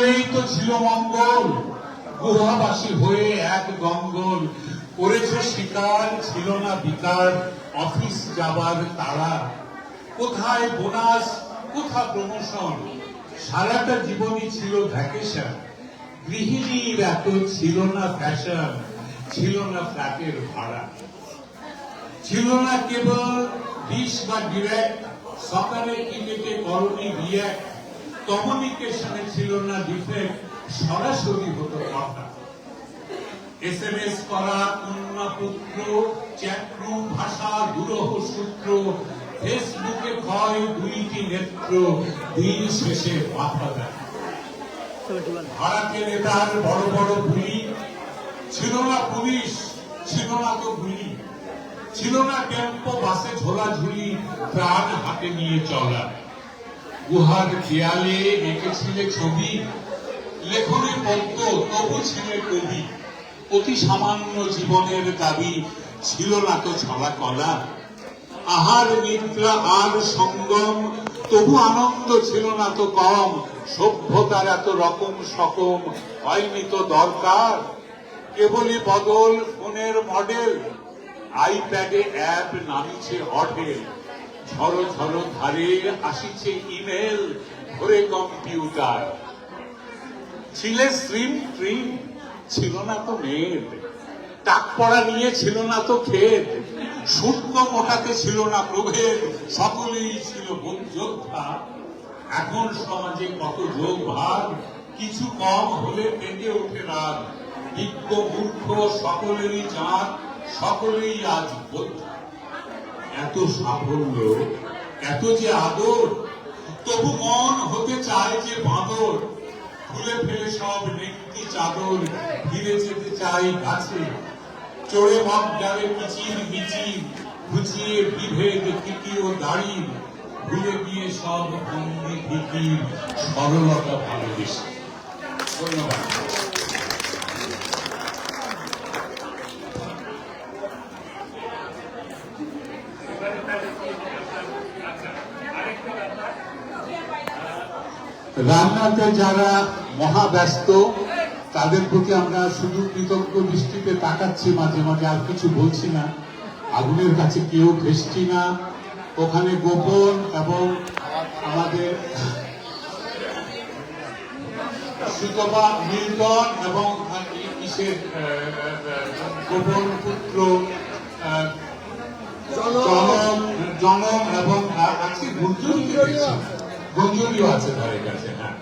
মঙ্গলেই তো ছিল মঙ্গল। গুহাবাসী হয়ে এক গঙ্গল করেছে শিকার, ছিল না বিকার অফিস যাবার তারা কোথায় বোনাস কোথা প্রমোশন? সারাটা জীবনই ছিল ভ্যাকেশন গৃহিণীর এত ছিল না ফ্যাশন ছিল না ফ্ল্যাটের ভাড়া। ছিল না কেবল ডিশ বা ডিরেক্ট সকালে টিকেটে করণী রিয়াক্ট কমিউনিকেশনে ছিল না ডিফেক্ট সরাসরি হতো কথা। ভাষা, দুরহ সূত্র ফেসবুকে ভয়, দুইটি নেত্র, দিন শেষে দেয়। ভারতীয় নেতার বড় বড় ভুলি ছিল না পুলিশ, ছিল না তো গুলি, ছিল না টেম্পো বাসে ঝোলা ঝুলি প্রাণ হাতে নিয়ে চলা। গুহার দেয়ালে এঁকেছিলে ছবি? লেখনে পদ্ম, তবু ছিলে কবি। অতি সামান্য জীবনের দাবি ছিল না তো ছলা কলা। আহার নিদ্রা আর সঙ্গম, তবু আনন্দ ছিল না তো কম। সভ্যতার এত রকম সকম হয়নি তো দরকার। কেবলই বদল ফোনের মডেল। আইপ্যাডে অ্যাপ নামিছে হোটেল ঝড়ো ঝড়ো ধারে আসিছে ইমেল, ধরে কম্পিউটার। ছিলে স্ট্রিম ট্রিম, ছিল না তো নেট। টাক পড়া নিয়ে ছিল না তো ক্ষেত। শুকনো মোটাতে ছিল না প্রভেদ, সকলেই ছিল যোদ্ধা। এখন সমাজে কত যোগ ভাগ, কিছু কম হলে পেটে ওঠে রাগ। বিজ্ঞ মূর্খ, সকলেরই চাঁদ, সকলেই আজ বোদ্ধা। এত সাফল্য, এত যে আদর, তবু মন হতে চায় যে বাঁদর। খুলে ফেলে সব নেকটি চাদর, ফিরে যেতে চাই গাছে। চড়ে মগ ডালে কিচির মিচির ঘুচিয়ে বিভেদ টিকি ও দাড়ি। ভুলে গিয়ে সব বন্দি ফিকির সরলতা ভালোবেসে। ধন্যবাদ। রান্নাতে যারা মহাব্যস্ত তাদের প্রতি আমরা শুধু কৃতজ্ঞ দৃষ্টিতে তাকাচ্ছি মাঝে মাঝে আর কিছু বলছি না। আগুনের কাছে কেউ ঘেসছি না। ওখানে গোপন এবং আমাদের সুতপা মিল্টন এবং কিসের গোপন পুত্র জনম জনম এবং আজকে দেখছি। আছে তাদের কাছে হ্যাঁ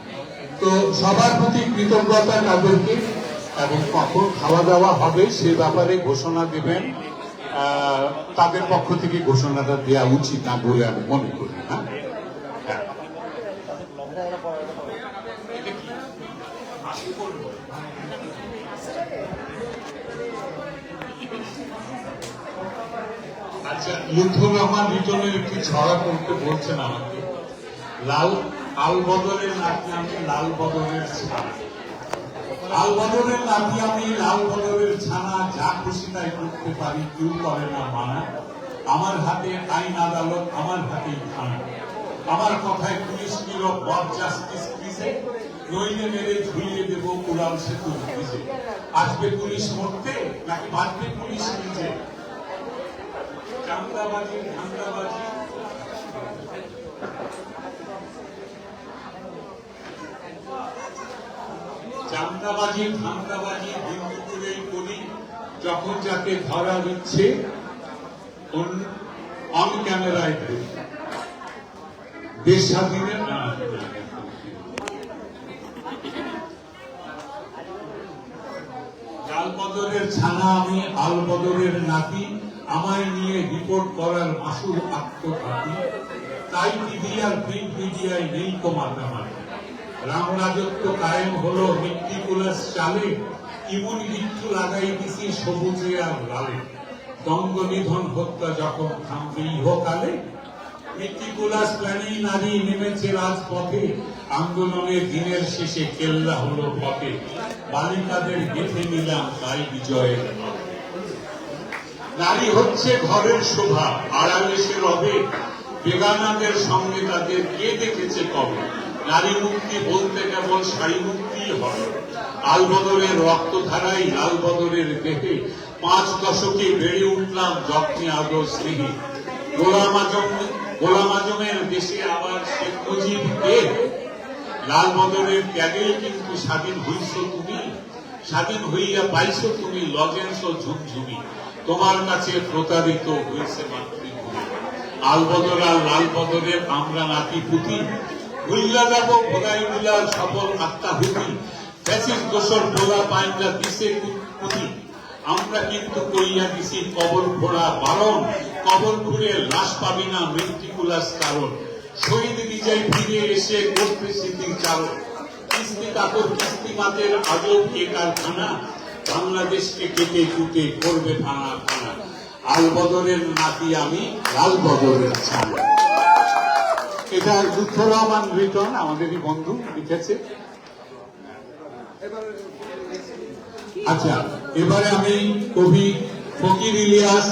তো সবার প্রতি কৃতজ্ঞতা তাদেরকে, এবং কখন খাওয়া দাওয়া হবে সে ব্যাপারে ঘোষণা দেবেন তাদের পক্ষ থেকে ঘোষণাটা দেওয়া উচিত না বলে আমি মনে করি হ্যাঁ হ্যাঁ। আচ্ছা লুৎফুর রহমান লিটনের একটি ছড়া পড়তে বলছেন আমাকে লাল আল বদলের নাতি আমি লাল বদলের ছানা। লাল বদলের নাতি আমি লাল বদলের ছানা, যা খুশি তাই করতে পারি, কেউ করে না মানা। আমার হাতে আইন আদালত, আমার হাতেই থানা। আমার কথায় পুলিশ নিল বব জাস্টিস প্লিজে নইলে মেরে ঝুলিয়ে দেব উড়াল সেতু আসবে পুলিশ মরতে নাকি বাঁচবে পুলিশ নিজে? ধান্দাবাজি। চান্দাবাজি ধান্দাবাজি হিন্দুকুলেই করি যখন যাকে ধরা দিচ্ছে, অন ক্যামেরায় দেশ স্বাধীনের লাল বদরের ছানা আমি আল বদরের নাতি আমায় নিয়ে রিপোর্ট করার মাসুল আত্মঘাতী। তাই টিভি আর প্রিন্ট মিডিয়ায় নেই তো মাতামাতি। রাম রাজত্ব কায়েম হলো মেট্রিকুলাস চালে। ইমন মৃত্যু লাগাই দিছি সবুজে আর লালে। দঙ্গ নিধন হত্যা যখন থামবে ইহকালে মেট্রিকুলাস প্ল্যানেই নারী নেমেছে রাজপথে। আন্দোলনের দিনের শেষে কেল্লা হলো পথে। বালিকাদের গেঁথে নিলাম তাই বিজয়ের। নারী হচ্ছে ঘরের শোভা, আড়ালে রবে। বেগানাদের সঙ্গে তাদের কে দেখেছে কবে? নারী মুক্তি বলতে কেবল শাড়ি মুক্তি হয়। আলবদরের রক্তধারাই লালবদরের দেহে। পাঁচ দশকে বেড়ে উঠলাম যত্নে আদর স্নেহে। গোলাম আজম গোলাম আজমের দেশে আবার শেখ মুজিব কে? লাল বদরের ত্যাগেই কিন্তু স্বাধীন হইছ তুমি। স্বাধীন হইয়া পাইছ তুমি লজেন্স ও ঝুমঝুমি। তোমার কাছে প্রতারিত হয়েছে মাতৃভূমি। আল বদর আর লাল বদরের আমরা নাতি পুতি। যাব সফল ফ্যাসিস পাইন্দা দিছে আমরা কিন্তু কইয়া দিছি, কবর বারণ। কবর লাশ পাবি না মৃত্যুকুলাস কারণ। শহীদ বিজয় ফিরে এসে করতে স্মৃতির কিস্তি কিস্তি মাতের আজব কে কারখানা। বাংলাদেশকে কেটে কুটে করবে ফানা ফানা আল বদরের নাতি আমি, লাল বদরের ছাড় এটা যুদ্ধ রহমান রিটন, আমাদেরই বন্ধু লিখেছে আচ্ছা এবারে আমি কবি ফকির ইলিয়াস